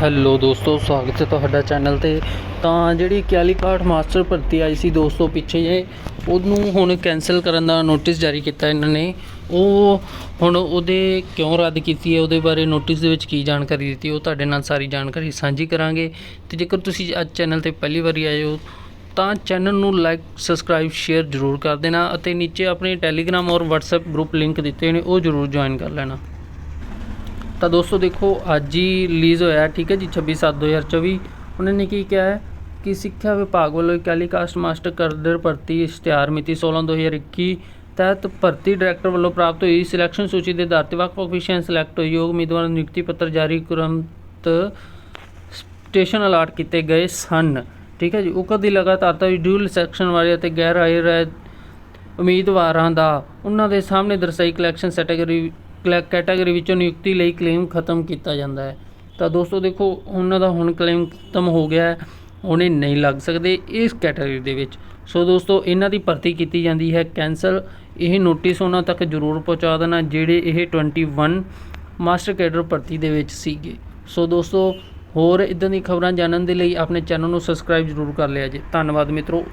Hello ਦੋਸਤੋ, ਸਵਾਗਤ ਹੈ ਤੁਹਾਡਾ ਚੈਨਲ ਤੇ। ਤਾਂ ਜਿਹੜੀ ਕੈਲੀਕਾਟ ਮਾਸਟਰ ਭਰਤੀ ਆਈ ਸੀ ਦੋਸਤੋ ਪਿੱਛੇ ਜੇ, ਉਹਨੂੰ ਹੁਣ ਕੈਨਸਲ ਕਰਨ ਦਾ ਨੋਟਿਸ ਜਾਰੀ ਕੀਤਾ ਇਹਨਾਂ ਨੇ। ਉਹ ਹੁਣ ਉਹਦੇ ਕਿਉਂ ਰੱਦ ਕੀਤੀ ਹੈ, ਉਹਦੇ ਬਾਰੇ ਨੋਟਿਸ ਦੇ ਵਿੱਚ ਕੀ ਜਾਣਕਾਰੀ ਦਿੱਤੀ ਉਹ ਤੁਹਾਡੇ ਨਾਲ ਸਾਰੀ ਜਾਣਕਾਰੀ ਸਾਂਝੀ ਕਰਾਂਗੇ। ਤੇ ਜੇਕਰ ਤੁਸੀਂ ਅੱਜ ਚੈਨਲ ਤੇ ਪਹਿਲੀ ਵਾਰੀ ਆਏ ਹੋ, ਤਾਂ ਚੈਨਲ ਨੂੰ ਲਾਈਕ ਸਬਸਕ੍ਰਾਈਬ ਸ਼ੇਅਰ ਜ਼ਰੂਰ ਕਰ ਦੇਣਾ ਅਤੇ ਨੀਚੇ ਆਪਣੇ ਟੈਲੀਗ੍ਰਾਮ ਔਰ WhatsApp ਗਰੁੱਪ ਲਿੰਕ ਦਿੱਤੇ ਨੇ, ਉਹ ਜ਼ਰੂਰ ਜੁਆਇਨ ਕਰ ਲੈਣਾ। ਤਾਂ ਦੋਸਤੋ ਦੇਖੋ, ਅੱਜ ਹੀ ਰਿਲੀਜ਼ ਹੋਇਆ, ਠੀਕ ਹੈ ਜੀ 26/7/2024 ਉਹਨਾਂ ਨੇ ਕੀ ਕਿਹਾ ਹੈ ਕਿ ਸਿੱਖਿਆ ਵਿਭਾਗ ਵੱਲੋਂ ਕੈਲੀਕਾਸਟ ਮਾਸਟਰ ਕਰਦਰ ਭਰਤੀ ਇਸ਼ਤਿਹਾਰ ਮਿਤੀ 16/2021 ਤਹਿਤ ਭਰਤੀ ਡਾਇਰੈਕਟਰ ਵੱਲੋਂ ਪ੍ਰਾਪਤ ਹੋਈ ਸਿਲੈਕਸ਼ਨ ਸੂਚੀ ਦੇ ਆਧਾਰ ਤੇ ਵੱਖ-ਵੱਖ ਵਿਸ਼ਿਆਂ ਸਿਲੈਕਟ ਹੋਏ ਯੋਗ ਉਮੀਦਵਾਰਾਂ ਨੂੰ ਨਿਯੁਕਤੀ ਪੱਤਰ ਜਾਰੀ ਤੁਰੰਤ ਸਟੇਸ਼ਨ ਅਲਾਟ ਕੀਤੇ ਗਏ ਸਨ। ਠੀਕ ਹੈ ਜੀ, ਉਹ ਕਦੀ ਲਗਾਤਾਰਤਾ ਵੀ ਡਿਊਲ ਸੈਕਸ਼ਨ ਵਾਲੇ ਅਤੇ ਗੈਰ ਆਏ ਰਹਿ ਉਮੀਦਵਾਰਾਂ ਦਾ ਉਹਨਾਂ ਦੇ ਸਾਹਮਣੇ ਦਰਸਾਈ ਕਲੈਕਸ਼ਨ ਕੈਟਾਗਰੀ ਕੈਟਾਗਰੀ ਵਿੱਚੋਂ ਨਿਯੁਕਤੀ ਲਈ ਕਲੇਮ ਖਤਮ ਕੀਤਾ ਜਾਂਦਾ ਹੈ। ਤਾਂ ਦੋਸਤੋ ਦੇਖੋ, ਉਹਨਾਂ ਦਾ ਹੁਣ ਕਲੇਮ ਖਤਮ ਹੋ ਗਿਆ ਹੈ, ਉਹਨੇ ਨਹੀਂ ਲੱਗ ਸਕਦੇ ਇਸ ਕੈਟਾਗਰੀ ਦੇ ਵਿੱਚ। ਸੋ ਦੋਸਤੋ, ਇਹਨਾਂ ਦੀ ਭਰਤੀ ਕੀਤੀ ਜਾਂਦੀ ਹੈ, ਕੈਂਸਲ। ਇਹ ਨੋਟਿਸ ਉਹਨਾਂ ਤੱਕ ਜ਼ਰੂਰ ਪਹੁੰਚਾ ਦੇਣਾ, ਜਿਹੜੇ ਇਹ 21 ਮਾਸਟਰ ਕੈਡਰ ਭਰਤੀ ਦੇ ਵਿੱਚ ਸੀਗੇ। ਸੋ ਦੋਸਤੋ, ਹੋਰ ਇਦਾਂ ਦੀ ਖਬਰਾਂ ਜਾਣਨ ਦੇ ਲਈ ਆਪਣੇ ਚੈਨਲ ਨੂੰ ਸਬਸਕ੍ਰਾਈਬ ਜ਼ਰੂਰ ਕਰ ਲਿਆ ਜੇ। ਧੰਨਵਾਦ ਮਿੱਤਰੋ।